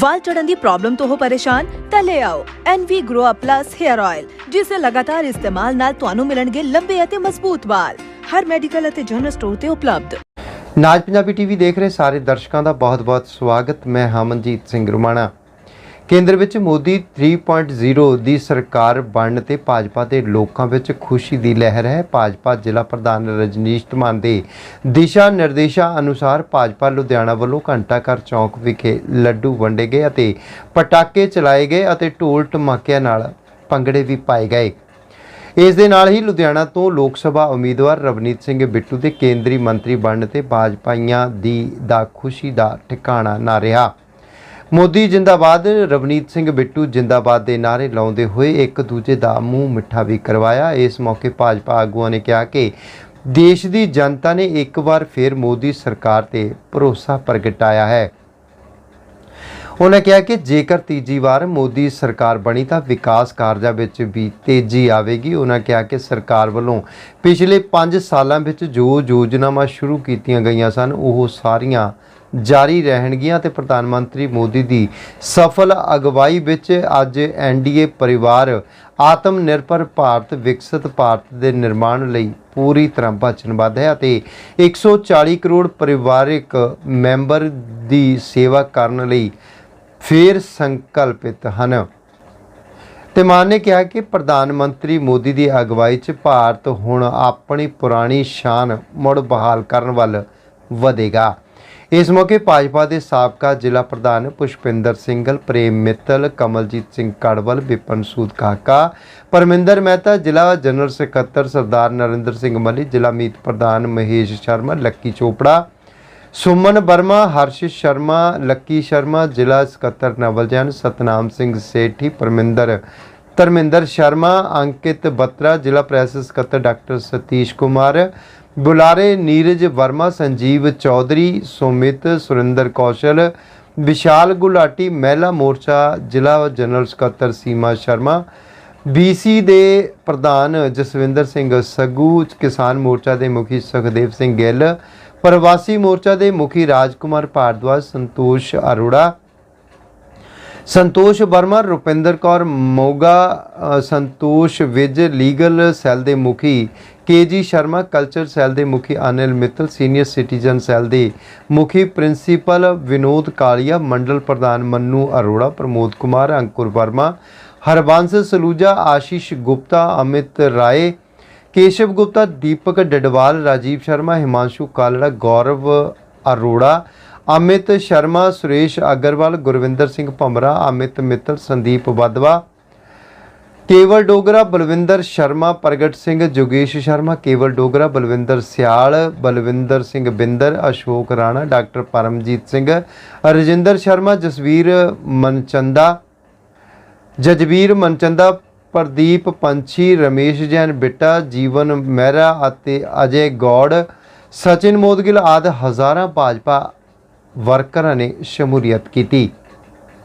ਵਾਲ ਚੜਨ ਦੀ ਪ੍ਰੋਬਲਮ ਤੋਂ ਹੋ ਪਰੇਸ਼ਾਨ, ਤਾਂ ਲੈ ਆਓ NV Grow Up Plus Hair Oil ਜਿਸ ਦੇ ਲਗਾਤਾਰ ਇਸਤੇਮਾਲ ਨਾਲ ਤੁਹਾਨੂੰ ਮਿਲਣਗੇ ਲੰਬੇ ਅਤੇ ਮਜ਼ਬੂਤ ਵਾਲ। ਹਰ ਮੈਡੀਕਲ ਅਤੇ ਜਨਰਲ ਸਟੋਰ ਤੇ ਉਪਲਬਧ। ਨਾਜ ਪੰਜਾਬੀ ਟੀਵੀ ਦੇਖ ਰਹੇ ਸਾਰੇ ਦਰਸ਼ਕਾਂ ਦਾ ਬਹੁਤ-ਬਹੁਤ ਸਵਾਗਤ। ਮੈਂ ਹਮਨਜੀਤ ਸਿੰਘ ਰੁਮਾਣਾ। ਕੇਂਦਰ ਵਿੱਚ ਮੋਦੀ 3.0 ਦੀ ਸਰਕਾਰ ਬਣਨ ਤੇ ਭਾਜਪਾ ਦੇ ਲੋਕਾਂ ਵਿੱਚ ਖੁਸ਼ੀ ਦੀ ਲਹਿਰ ਹੈ। ਭਾਜਪਾ ਜ਼ਿਲ੍ਹਾ ਪ੍ਰਧਾਨ ਰਜਨੀਸ਼ ਧਮਾਨ ਦੇ ਦਿਸ਼ਾ ਨਿਰਦੇਸ਼ਾਂ ਅਨੁਸਾਰ ਭਾਜਪਾ ਲੁਧਿਆਣਾ ਵੱਲੋਂ ਘੰਟਾ ਘਰ ਚੌਂਕ ਵਿਖੇ ਲੱਡੂ ਵੰਡੇ ਗਏ ਅਤੇ ਪਟਾਕੇ ਚਲਾਏ ਗਏ ਅਤੇ ਢੋਲ ਟਮਾਕਿਆਂ ਨਾਲ ਭੰਗੜੇ ਵੀ ਪਾਏ ਗਏ। ਇਸ ਦੇ ਨਾਲ ਹੀ ਲੁਧਿਆਣਾ ਤੋਂ ਲੋਕ ਸਭਾ ਉਮੀਦਵਾਰ ਰਵਨੀਤ ਸਿੰਘ ਬਿੱਟੂ ਦੇ ਕੇਂਦਰੀ ਮੰਤਰੀ ਬਣਨ ਤੇ ਭਾਜਪਾਈਆਂ ਦੀ ਦਾ ਖੁਸ਼ੀ ਦਾ ਠਿਕਾਣਾ ਨਾ ਰਿਹਾ। ਮੋਦੀ ਜਿੰਦਾਬਾਦ, ਰਵਨੀਤ ਸਿੰਘ ਬਿੱਟੂ ਜਿੰਦਾਬਾਦ ਦੇ ਨਾਰੇ ਲਾਉਂਦੇ ਹੋਏ ਇੱਕ ਦੂਜੇ ਦਾ ਮੂੰਹ ਮਿੱਠਾ ਵੀ ਕਰਵਾਇਆ। ਇਸ ਮੌਕੇ ਭਾਜਪਾ ਆਗੂਆਂ ਨੇ ਕਿਹਾ ਕਿ ਦੇਸ਼ ਦੀ ਜਨਤਾ ਨੇ ਇੱਕ ਵਾਰ ਫਿਰ ਮੋਦੀ ਸਰਕਾਰ ਤੇ ਭਰੋਸਾ ਪ੍ਰਗਟਾਇਆ ਹੈ। ਉਹਨਾਂ ਕਿਹਾ ਕਿ ਜੇਕਰ ਤੀਜੀ ਵਾਰ ਮੋਦੀ ਸਰਕਾਰ ਬਣੀ ਤਾਂ ਵਿਕਾਸ ਕਾਰਜਾਂ ਵਿੱਚ ਵੀ ਤੇਜ਼ੀ ਆਵੇਗੀ। ਉਹਨਾਂ ਕਿਹਾ ਕਿ ਸਰਕਾਰ ਵੱਲੋਂ ਪਿਛਲੇ 5 ਸਾਲਾਂ ਵਿੱਚ ਜੋ ਯੋਜਨਾਵਾਂ ਸ਼ੁਰੂ ਕੀਤੀਆਂ ਗਈਆਂ ਸਨ, ਉਹ ਸਾਰੀਆਂ ਜਾਰੀ ਰਹਿਣਗੀਆਂ ਤੇ ਪ੍ਰਧਾਨ ਮੰਤਰੀ ਮੋਦੀ ਦੀ ਸਫਲ ਅਗਵਾਈ ਵਿੱਚ ਅੱਜ ਐਨਡੀਏ ਪਰਿਵਾਰ ਆਤਮ ਨਿਰਭਰ ਭਾਰਤ, ਵਿਕਸਿਤ ਭਾਰਤ ਦੇ ਨਿਰਮਾਣ ਲਈ ਪੂਰੀ ਤਰ੍ਹਾਂ ਵਚਨਬੱਧ ਹੈ ਅਤੇ 140 ਕਰੋੜ ਪਰਿਵਾਰਿਕ ਮੈਂਬਰ ਦੀ ਸੇਵਾ ਕਰਨ ਲਈ ਫੇਰ ਸੰਕਲਪਿਤ ਹਨ। ਤੇ ਮਾਨ ਨੇ ਕਿਹਾ ਕਿ ਪ੍ਰਧਾਨ ਮੰਤਰੀ ਮੋਦੀ ਦੀ ਅਗਵਾਈ 'ਚ ਭਾਰਤ ਹੁਣ ਆਪਣੀ ਪੁਰਾਣੀ ਸ਼ਾਨ ਮੁੜ ਬਹਾਲ ਕਰਨ ਵੱਲ ਵਧੇਗਾ। ਇਸ ਮੌਕੇ ਭਾਜਪਾ ਦੇ ਸਾਬਕਾ ਜ਼ਿਲ੍ਹਾ ਪ੍ਰਧਾਨ ਪੁਸ਼ਪਿੰਦਰ ਸਿੰਘਲ ਪ੍ਰੇਮ ਮਿੱਤਲ, ਕਮਲਜੀਤ ਸਿੰਘ ਕੜਵਲ, ਵਿਪਨ ਸੂਦ ਕਾਕਾ, ਪਰਮਿੰਦਰ ਮਹਿਤਾ, ਜ਼ਿਲ੍ਹਾ ਜਨਰਲ ਸਕੱਤਰ ਸਰਦਾਰ ਨਰਿੰਦਰ ਸਿੰਘ ਮੱਲੀ, ਜ਼ਿਲ੍ਹਾ ਮੀਤ ਪ੍ਰਧਾਨ ਮਹੇਸ਼ ਸ਼ਰਮਾ, ਲੱਕੀ ਚੋਪੜਾ, ਸੁਮਨ ਵਰਮਾ ਹਰਸ਼ਿਤ ਸ਼ਰਮਾ, ਲੱਕੀ ਸ਼ਰਮਾ, ਜ਼ਿਲ੍ਹਾ ਸਕੱਤਰ ਨਵਲ ਜੈਨ ਸਤਨਾਮ ਸਿੰਘ ਸੇਠੀ, ਪਰਮਿੰਦਰ ਧਰਮਿੰਦਰ ਸ਼ਰਮਾ, ਅੰਕਿਤ ਬੱਤਰਾ, ਜ਼ਿਲ੍ਹਾ ਪ੍ਰੈਸ ਸਕੱਤਰ ਡਾਕਟਰ ਸਤੀਸ਼ ਕੁਮਾਰ ਬੁਲਾਰੇ ਨੀਰਜ ਵਰਮਾ, ਸੰਜੀਵ ਚੌਧਰੀ, ਸੁਮਿਤ ਸੁਰਿੰਦਰ ਕੌਸ਼ਲ, ਵਿਸ਼ਾਲ ਗੁਲਾਟੀ ਮਹਿਲਾ ਮੋਰਚਾ, ਜ਼ਿਲ੍ਹਾ ਜਨਰਲ ਸਕੱਤਰ ਸੀਮਾ ਸ਼ਰਮਾ ਬੀਸੀ ਦੇ ਪ੍ਰਧਾਨ ਜਸਵਿੰਦਰ ਸਿੰਘ ਸੱਗੂ, ਕਿਸਾਨ ਮੋਰਚਾ ਦੇ ਮੁਖੀ ਸੁਖਦੇਵ ਸਿੰਘ ਗਿੱਲ, ਪ੍ਰਵਾਸੀ ਮੋਰਚਾ ਦੇ ਮੁਖੀ ਰਾਜਕੁਮਾਰ ਭਾਰਦਵਾਜ, ਸੰਤੋਸ਼ ਅਰੋੜਾ, ਸੰਤੋਸ਼ ਵਰਮਾ, ਰੁਪਿੰਦਰ ਕੌਰ ਮੋਗਾ ਸੰਤੋਸ਼ ਵਿਜ ਲੀਗਲ ਸੈੱਲ ਦੇ ਮੁਖੀ ਕੇਜੀ ਸ਼ਰਮਾ ਕਲਚਰ ਸੈੱਲ ਦੇ ਮੁਖੀ Anil Mittal senior citizen cell ਦੇ ਮੁਖੀ ਪ੍ਰਿੰਸੀਪਲ ਵਿਨੋਦ ਕਾਲੀਆ, ਮੰਡਲ ਪ੍ਰਧਾਨ ਮੰਨੂ ਅਰੋੜਾ, ਪ੍ਰਮੋਦ ਕੁਮਾਰ, ਅੰਕੁਰ ਵਰਮਾ, ਹਰਬੰਸ ਸਲੂਜਾ, ਆਸ਼ੀਸ਼ ਗੁਪਤਾ, ਅਮਿਤ ਰਾਏ, ਕੇਸ਼ਵ ਗੁਪਤਾ, ਦੀਪਕ ਡਡਵਾਲ, ਰਾਜੀਵ ਸ਼ਰਮਾ, ਹਿਮਾਂਸ਼ੂ ਕਾਲੜਾ, ਗੌਰਵ ਅਰੋੜਾ, ਅਮਿਤ ਸ਼ਰਮਾ, ਸੁਰੇਸ਼ ਅਗਰਵਾਲ, ਗੁਰਵਿੰਦਰ ਸਿੰਘ ਭਮਰਾ ਅਮਿਤ ਮਿੱਤਲ, ਸੰਦੀਪ ਵਾਧਵਾ ਕੇਵਲ ਡੋਗਰਾ ਬਲਵਿੰਦਰ ਸ਼ਰਮਾ, ਪ੍ਰਗਟ ਸਿੰਘ ਜੋਗੇਸ਼ ਸ਼ਰਮਾ, ਕੇਵਲ ਡੋਗਰਾ ਬਲਵਿੰਦਰ ਸਿਆਲ, ਬਲਵਿੰਦਰ ਸਿੰਘ ਬਿੰਦਰ, ਅਸ਼ੋਕ ਰਾਣਾ, ਡਾਕਟਰ ਪਰਮਜੀਤ ਸਿੰਘ, ਰਜਿੰਦਰ ਸ਼ਰਮਾ, ਜਸਵੀਰ ਮਨਚੰਦਾ ਜਜਵੀਰ ਮਨਚੰਦਾ, ਪ੍ਰਦੀਪ ਪੰਛੀ, ਰਮੇਸ਼ ਜੈਨ ਬਿੱਟਾ, ਜੀਵਨ ਮਹਿਰਾ ਅਤੇ ਅਜੇ ਗੌੜ, ਸਚਿਨ ਮੋਦਗਿਲ ਆਦਿ ਹਜ਼ਾਰਾਂ ਭਾਜਪਾ ਵਰਕਰਾਂ ਨੇ ਸ਼ਮੂਲੀਅਤ ਕੀਤੀ।